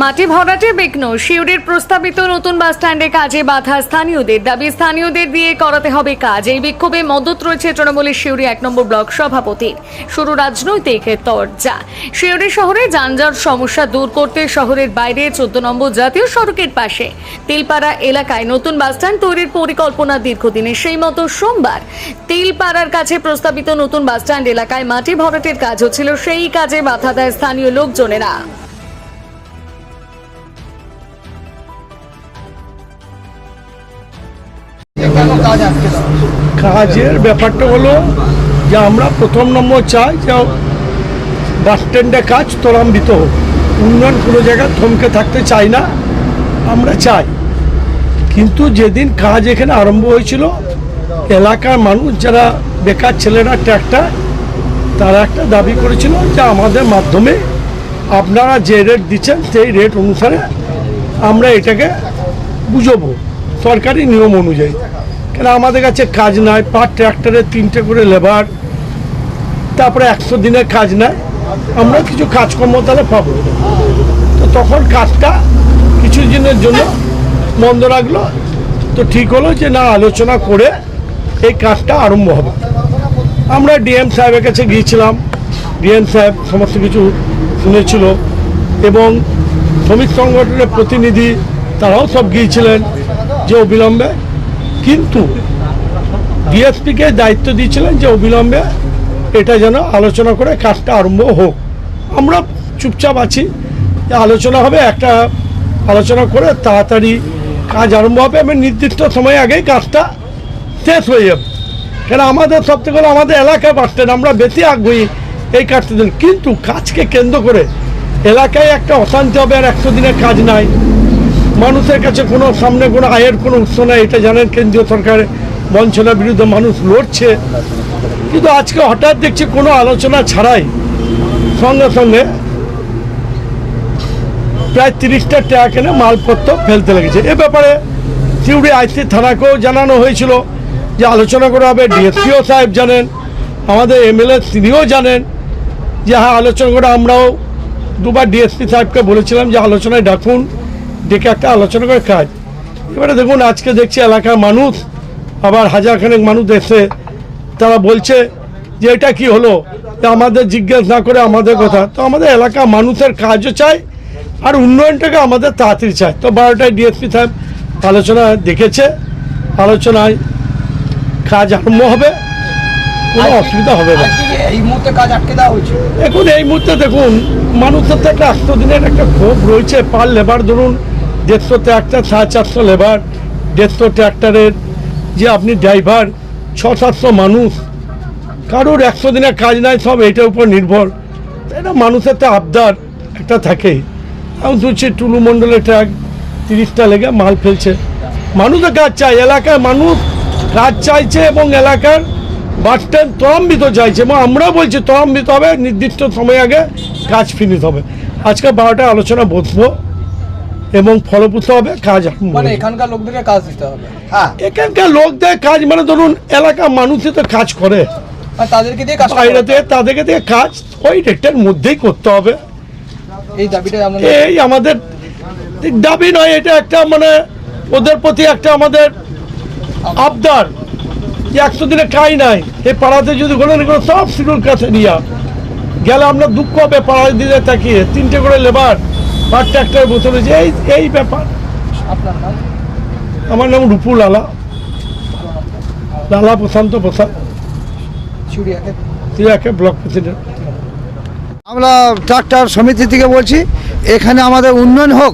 মাটি ভরাটে বিঘ্ন শিউরির প্রস্তাবিত নতুন বাস স্ট্যান্ডে কাজে বাধা স্থানীয়দের। দাবি স্থানীয়দের দিয়ে করাতে হবে কাজ। এই বিক্ষোভে মদত রয়েছে তৃণমূলের শিউরি এক নম্বর ব্লক সভাপতির। শুরু রাজনৈতিক তরজা। শিউরি শহরে যানজট সমস্যা দূর করতে শহরের বাইরে চোদ্দ নম্বর জাতীয় সড়কের পাশে। তিলপাড়া এলাকায় নতুন বাস স্ট্যান্ড তৈরির পরিকল্পনা দীর্ঘদিনের। সেই মতো সোমবার তিলপাড়ার কাছে প্রস্তাবিত নতুন বাস স্ট্যান্ড এলাকায় মাটি ভরাটের কাজ হচ্ছিল। সেই কাজে বাধা দেয় স্থানীয় লোকজনেরা। কাজের ব্যাপারটা হলো যে আমরা প্রথম নম্বর চাই যে বাস স্ট্যান্ডে কাজ ত্বরান্বিত হোক। উন্নয়ন কোনো জায়গায় থমকে থাকতে চাই না, আমরা চাই। কিন্তু যেদিন কাজ এখানে আরম্ভ হয়েছিল, এলাকার মানুষ যারা বেকার ছেলেরা ট্র্যাক্টর তারা একটা দাবি করেছিল যে আমাদের মাধ্যমে আপনারা যে রেট দিচ্ছেন, সেই রেট অনুসারে আমরা এটাকে বুঝব। সরকারি নিয়ম অনুযায়ী। কেন আমাদের কাছে কাজ নাই? পার ট্র্যাক্টরে তিনটে করে লেবার তারপরে একশো দিনের কাজ নাই। আমরা কিছু কাজকর্ম তাহলে পাবো। তো তখন কাজটা কিছু দিনের জন্য বন্ধ রাখল। তো ঠিক হলো যে না, আলোচনা করে এই কাজটা আরম্ভ হবে। আমরা ডিএম সাহেবের কাছে গিয়েছিলাম। ডিএম সাহেব সমস্ত কিছু শুনেছিল এবং শ্রমিক সংগঠনের প্রতিনিধি তারাও সব গিয়েছিলেন যে অবিলম্বে কিন্তু ডিএসপিকে দায়িত্ব দিয়েছিলেন যে অবিলম্বে এটা যেন আলোচনা করে কাজটা আরম্ভ হোক। আমরা চুপচাপ আছি। আলোচনা হবে, একটা আলোচনা করে তাড়াতাড়ি কাজ আরম্ভ হবে। এবং নির্দিষ্ট সময় আগেই কাজটা শেষ হয়ে যাবে। কেন আমাদের সব থেকে হলো আমাদের এলাকায় বাসস্ট্যান্ড আমরা বেশি আগ্রহী এই কাজটা দিন। কিন্তু কাজকে কেন্দ্র করে এলাকায় একটা অশান্তি হবে আর একশো দিনের কাজ নাই। মানুষের কাছে কোনো, সামনে কোনো আয়ের কোনো উৎস নাই, এটা জানেন কেন্দ্রীয় সরকারের বঞ্চনার বিরুদ্ধে মানুষ লড়ছে। কিন্তু আজকে হঠাৎ দেখছি কোনো আলোচনা ছাড়াই, সঙ্গে সঙ্গে প্রায় তিরিশটা ট্যাক এনে মালপত্র ফেলতে লেগেছে। এ ব্যাপারে চিউড়ি আইসি থানাকেও জানানো হয়েছিল যে আলোচনা করা হবে। ডিএসপিও সাহেব জানেন, আমাদের এমএলএ তিনিও জানেন যে হ্যাঁ আলোচনা করে, আমরাও দুবার ডিএসপি সাহেবকে বলেছিলাম যে আলোচনায় ডাকুন। ডেকে একটা আলোচনা করে কাজ এবারে দেখুন আজকে দেখছি এলাকার মানুষ আবার হাজারখানেক মানুষ এসে তারা বলছে যে এটা কি হলো? আমাদের জিজ্ঞেস না করে আমাদের কথা। তো আমাদের এলাকার মানুষের কাজও চাই আর উন্নয়নটাকে আমাদের তাড়াতাড়ি চাই। তো বারোটায় ডিএসপি সাহেব আলোচনা দেখেছে। আলোচনায় কাজ আরম্ভ হবে। কোনো অসুবিধা হবে না। এই মুহূর্তে কাজ আটকে দেওয়া হয়েছে? এখন এই মুহূর্তে দেখুন মানুষের তো একটা একশো দিনের একটা ক্ষোভ রয়েছে। পার লেবার ধরুন দেড়শো ট্র্যাক্টর সাড়ে চারশো লেবার দেড়শো ট্র্যাক্টরের যে আপনি ড্রাইভার ছ সাতশো মানুষ, কারোর একশো দিনের কাজ নাই, সব এইটার উপর নির্ভর। এটা মানুষের তো আবদার একটা থাকেই আমি শুনছি টুলু মণ্ডলের ট্র্যাক তিরিশটা লেগে মাল ফেলছে। মানুষের কাজ চাই, এলাকার মানুষ কাজ চাইছে এবং এলাকার বাস স্ট্যান্ড ত্বরান্বিত চাইছে এবং আমরাও বলছি ত্বরান্বিত হবে, নির্দিষ্ট সময় আগে কাজ ফিনিশ হবে। আজকে বারোটায় আলোচনা বসবো। এবং ফলপ্রসূ হবে কাজ মানে এখানকার লোকদেরকে কাজ দিতে হবে। হ্যাঁ। এখানকার লোকদের কাজ মানে ধরুন এলাকার মানুষই তো কাজ করে। আর তাদেরকে দিয়ে কাজ বাইরে তাদেরকে দিয়ে কাজ ওই রেটের মধ্যেই করতে হবে। এই দাবিটা এই আমাদের দাবি নয় এটা একটা মানে ওদের প্রতি একটা আমাদের আবদার যে একশো দিনে কাজ নাই। এই পাড়াতে যদি কোনো না কোনো সব শিডিউল কাছে নিয়ে গেলে আমরা দুঃখ হবে পাড়ার দিকে তাকিয়ে তিনটে করে লেবার পার ট্রাক্টর বসে রয়েছে। এই এই ব্যাপার। আমার নাম রূপু লালা। লালা প্রশান্ত প্রসাদ। চুড়িয়াকে ব্লক প্রেসিডেন্ট। আমরা ট্রাক্টর সমিতি থেকে বলছি এখানে আমাদের উন্নয়ন হোক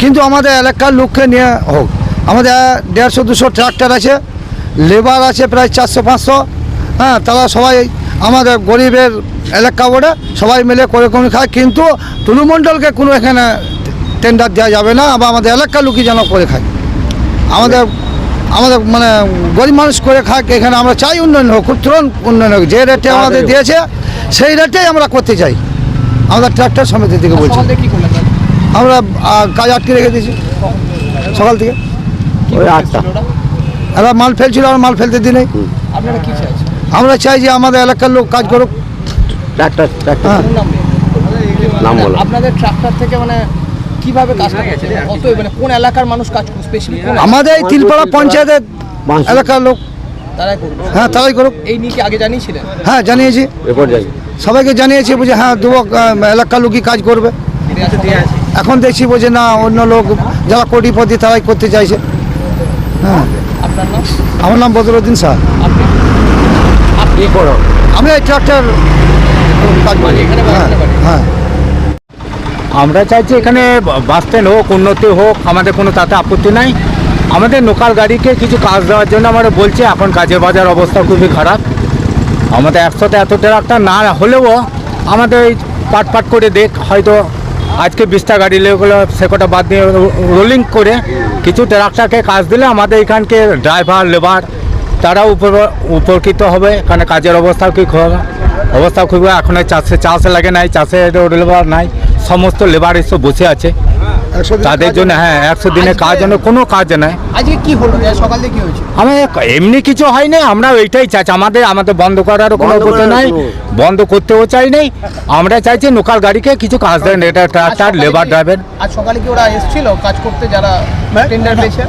কিন্তু আমাদের এলাকার লোককে নিয়ে হোক। আমাদের দেড়শো দুশো ট্রাক্টর আছে লেবার আছে প্রায় চারশো পাঁচশো। হ্যাঁ তারা সবাই আমাদের গরিবের এলাকা বলে সবাই মিলে করে করে খায় কিন্তু তৃণমণ্ডলকে কোনো এখানে টেন্ডার দেওয়া যাবে না বা আমাদের এলাকার লোকই যেন করে খায়। আমাদের আমাদের মানে গরিব মানুষ করে খাক এখানে আমরা চাই উন্নয়ন হোক খুব তুরন্ত উন্নয়ন হোক যে রেটে আমাদের দিয়েছে সেই রেটেই আমরা করতে চাই। আমাদের ট্রাক্টর সমিতি থেকে বলছি? আমরা কাজ আটকে রেখে দিয়েছি। সকাল থেকে। কি করতেছিল ওরা? মাল ফেলছিল আর মাল ফেলতে দিই নাই। আপনারা কি চাইছেন? আমরা চাই যে আমাদের এলাকার লোক কাজ করুক। ট্রাক্টর ট্রাক্টর হ্যাঁ। নাম বলো। আপনাদের ট্রাক্টর থেকে মানে কীভাবে কাজটা করছে কত মানে কোন এলাকার মানুষ কাজ করছে স্পেশালি আমাদের এই তিলপাড়া পঞ্চায়েতের এলাকার লোক। তারাই করবে হ্যাঁ তারাই করুক। এই নিয়ে কি আগে জানিয়েছিলেন? হ্যাঁ জানিয়েছি। সবাইকে জানিয়েছি বুঝে হ্যাঁ দুবক এলাকার লোকই কাজ করবে। এখন দেখছি বলছে না অন্য লোক যারা কোটিপতি তারাই করতে চাইছে। হ্যাঁ। আমার নাম বদরুদ্দিন স্যার। কি করো। আমি এই ট্রাক্টর কাজ করি। হ্যাঁ হ্যাঁ। আমরা চাইছি এখানে বাস স্ট্যান্ড হোক উন্নতি হোক আমাদের কোনো তাতে আপত্তি নাই। আমাদের লোকাল গাড়িকে কিছু কাজ দেওয়ার জন্য আমরা বলছি এখন কাজের বাজার অবস্থা খুবই খারাপ। আমাদের একসাথে এত ট্রাক্টর না হলেও আমাদের ওই পাট পাট করে দেখ হয়তো আজকে বিশটা গাড়ি লেগুলো সে কটা বাদ দিয়ে রোলিং করে কিছু ট্রাক্টরকে কাজ দিলে আমাদের এখানকে ড্রাইভার লেবার তারাও উপকৃত হবে কারণ কাজের অবস্থাও কি অবস্থা খুবই এখন চাষে চাষ লাগে নাই চাষে লেবার নাই সমস্ত লেবার এসব বসে আছে। তাদের জন্য হ্যাঁ একশো দিনে কাজ জন্য কোনো কাজ নাই। আজকে কি হলো? যে কি হয়েছে? আমাদের এমনি কিছু হয়নি আমরা ওইটাই চাইছি। আমাদের আমাদের বন্ধ করারও কোনো আপত্তি নাই বন্ধ করতেও চাই নাই। আমরা চাইছি লোকাল গাড়িকে কিছু কাজ দেন এটা ট্রাক্টর লেবার ড্রাইভার আজ সকালে কি ওরা এসেছিল কাজ করতে যারা টেন্ডার পেয়েছে?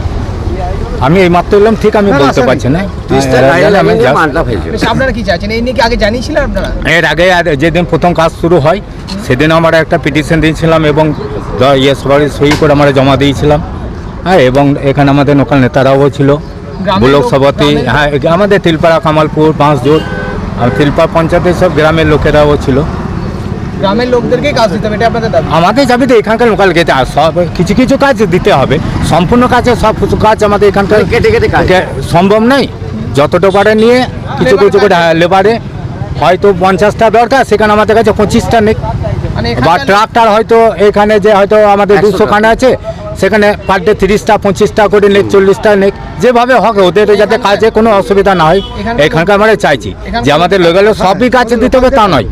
আমি এই মাত্র এলাম ঠিক আমি বলতে পারছি না। হ্যাঁ, আপনারা কি চাইছেন এই নিয়ে কি আগে জানিয়েছিলেন আপনারা? এর আগে আর যেদিন প্রথম কাজ শুরু হয় সেদিন আমরা একটা পিটিশন দিয়েছিলাম এবং ইয়ে সবাই সই করে আমরা জমা দিয়েছিলাম। হ্যাঁ এবং এখানে আমাদের লোকাল নেতারাও ছিল। ব্লক লোক- সভাপতি হ্যাঁ আমাদের তিলপাড়া কামালপুর পাঁচজোর আর তিলপাড়া পঞ্চায়েতের সব গ্রামের লোকেরাও ছিল। গ্রামের লোকদেরকেই কাজ দিতে হবে এটা আপনাদের দাবি। আমাদের যাবে তো এখানকার লোকাল গেছে আর সব কিছু কিছু কাজ দিতে হবে। সম্পূর্ণ কাজে সব কিছু কাজ আমাদের এখানকার কেটে কেটে সম্ভব নয়। যতটা পারে নিয়ে কিছু কিছু করে লেবারে হয়তো পঞ্চাশটা দরকার সেখানে আমাদের কাছে পঁচিশটা নেই। মানে বা ট্রাক্টর হয়তো এখানে যে হয়তো আমাদের দুশো খানে আছে সেখানে পার ডে তিরিশটা পঁচিশটা করে নেক চল্লিশটা নেক যেভাবে হোক ওদের যাতে কাজে কোনো অসুবিধা না হয় এখানকার- এখানকার আমরা চাইছি। যে আমাদের লোকাল সবই কাজ দিতে হবে তা নয়।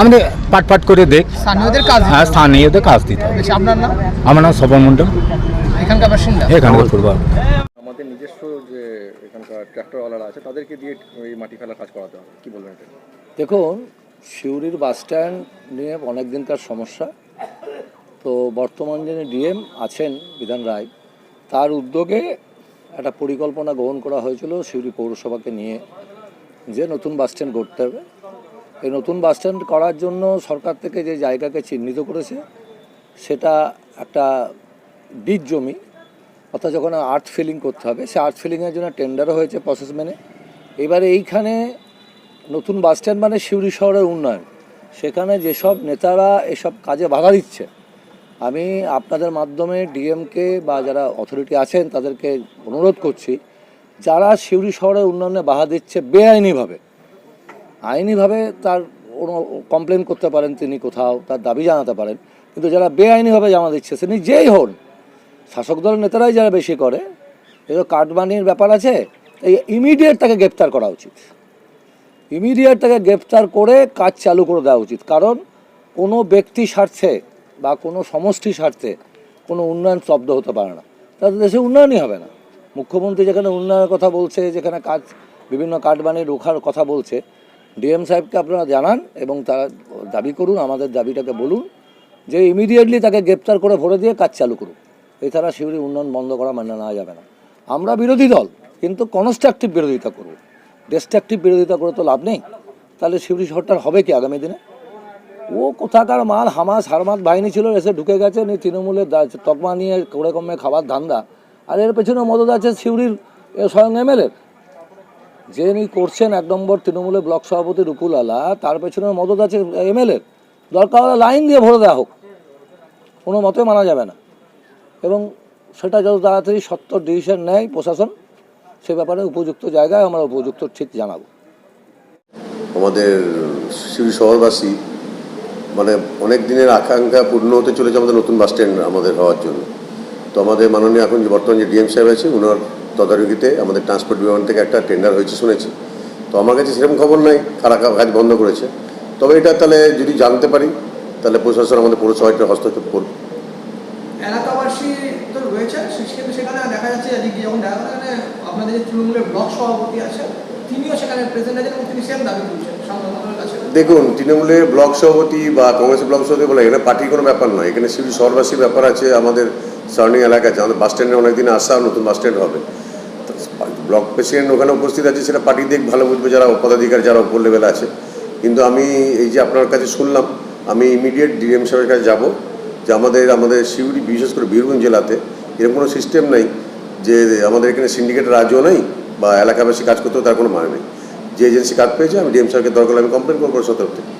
আমাদের পাট পাট করে দেখ স্থানীয়দের কাজ হ্যাঁ স্থানীয়দের কাজ দিতে হবে। আপনার নাম? আমার নাম শোভন মণ্ডল। এখানকার বাসিন্দা? এখানকার পূর্ব আমাদের নিজস্ব যে এখানকার ট্র্যাক্টরওয়ালারা আছে তাদেরকে দিয়ে এই মাটি ফেলার কাজ করাতে হবে। কি বলবেন এটা? দেখুন সিউড়ির বাস স্ট্যান্ড নিয়ে অনেক দিনকার সমস্যা। তো বর্তমান যিনি ডিএম আছেন বিধান রায় তার উদ্যোগে একটা পরিকল্পনা গ্রহণ করা হয়েছিল সিউড়ি পৌরসভাকে নিয়ে যে নতুন বাস স্ট্যান্ড করতে হবে। এই নতুন বাস স্ট্যান্ড করার জন্য সরকার থেকে যে জায়গাকে চিহ্নিত করেছে, সেটা একটা বীজ জমি, অর্থাৎ যখন আর্থ ফিলিং করতে হবে, সে আর্থ ফিলিংয়ের জন্য টেন্ডারও হয়েছে প্রসেস মেনে এবারে এইখানে নতুন বাস স্ট্যান্ড মানে সিউড়ি শহরের উন্নয়ন। সেখানে যেসব নেতারা এসব কাজে বাধা দিচ্ছে, আমি আপনাদের মাধ্যমে ডিএমকে বা যারা অথরিটি আছেন, তাদেরকে অনুরোধ করছি, যারা সিউড়ি শহরের উন্নয়নে বাধা দিচ্ছে, বেআইনিভাবে আইনিভাবে তার কমপ্লেন করতে পারেন তিনি কোথাও, তার দাবি জানাতে পারেন। কিন্তু যারা বেআইনিভাবে জমা দিচ্ছে সে যেই হন, শাসক দলের নেতারাই যারা বেশি করে এগুলো কাটবানির ব্যাপার আছে, এই ইমিডিয়েট তাকে গ্রেপ্তার করা উচিত। ইমিডিয়েট তাকে গ্রেপ্তার করে কাজ চালু করে দেওয়া উচিত। কারণ কোনো ব্যক্তি স্বার্থে বা কোনো সমষ্টি স্বার্থে কোনো উন্নয়ন শব্দ হতে পারে না। তাদের দেশে উন্নয়নই হবে না। মুখ্যমন্ত্রী যেখানে উন্নয়নের কথা বলছে, যেখানে কাজ, বিভিন্ন কাঠবানি রোখার কথা বলছে ডিএম সাহেবকে আপনারা জানান এবং তারা দাবি করুন, আমাদের দাবিটাকে বলুন, যে ইমিডিয়েটলি তাকে গ্রেপ্তার করে ভরে দিয়ে কাজ চালু করুন। এছাড়া শিউরি উন্নয়ন বন্ধ করা মানে নেওয়া যাবে না। আমরা বিরোধী দল, কিন্তু কনস্ট্রাকটিভ বিরোধিতা করব। ডিস্ট্রাকটিভ বিরোধিতা করে তো লাভ নেই। তাহলে শিউরি শহরটার হবে কি আগামী দিনে? ও কোথাকার মাল, হামাস, হারমাত বাহিনী ছিল, এসে ঢুকে গেছে নি তৃণমূলের তকমা নিয়ে করে কমে খাবার ধান্দা। আর এর পেছনে মদত আছে শিউরির স্বয়ং এমএলএর। যে উনি করছেন এক নম্বর তৃণমূলের ব্লক সভাপতি রুকুল আলা। তার পেছনে মদত আছে এমএলএর দরকার হলে লাইন দিয়ে ভরে দেওয়া হোক। কোনো মতে মানা যাবে না। এবং সেটা যত তাড়াতাড়ি সত্য ডিসিশন নেয় প্রশাসন, সে ব্যাপারে উপযুক্ত জায়গায় আমরা উপযুক্ত ঠিক জানাব। আমাদের শিউরি শহরবাসী মানে অনেক দিনের আকাঙ্ক্ষা পূর্ণ হতে চলেছে আমাদের নতুন বাস স্ট্যান্ড আমাদের হওয়ার জন্য। তো আমাদের মাননীয় এখন বর্তমান যে ডিএম সাহেব আছে ওনার তদারকিতে আমাদের ট্রান্সপোর্ট বিভাগ থেকে একটা টেন্ডার হয়েছে শুনেছি। তো আমার কাছে সেরকম খবর নাই কারা কাজ বন্ধ করেছে। তবে এটা তাহলে যদি জানতে পারি তাহলে প্রশাসন আমাদের পৌরসভাটা হস্তক্ষেপ করবে এলাকাবাসী তো রয়েছে সে- সেখানে দেখা যাচ্ছে আজকে যখন দেখা গেল আপনাদের যে তৃণমূলের ব্লক সভাপতি আছে তিনিও সেখানে প্রেজেন্ট আছেন এবং তিনি সেম দাবি তুলছেন দেখুন তৃণমূলের ব্লক সভাপতি বা কংগ্রেসের ব্লক সভাপতি বলে এখানে পার্টির কোনো ব্যাপার নয়। এখানে শিবির শহরবাসীর ব্যাপার আছে আমাদের সারাউন্ডিং এলাকা আছে আমাদের বাস স্ট্যান্ডে অনেকদিন আসা নতুন বাস স্ট্যান্ড হবে। ব্লক প্রেসিডেন্ট ওখানে উপস্থিত আছে, সেটা পার্টি দেখ, ভালো বুঝবে যারা পদাধিকার, যারা উপর লেভেলে আছে। কিন্তু আমি এই যে আপনার কাছে শুনলাম, আমি ইমিডিয়েট ডিএম সাহেবের কাছে যাব, যে আমাদের আমাদের শিউরি বিশেষ করে বীরভূম জেলাতে এরকম কোনো সিস্টেম নেই, যে আমাদের এখানে সিন্ডিকেটের রাজ্য নেই, বা এলাকাবাসী কাজ করতেও তার কোনো মানে নেই। যে এজেন্সি কাজ পেয়েছে, আমি ডিএম সাহেবকে দরকার আমি কমপ্লেন করব সতর্ক থেকে।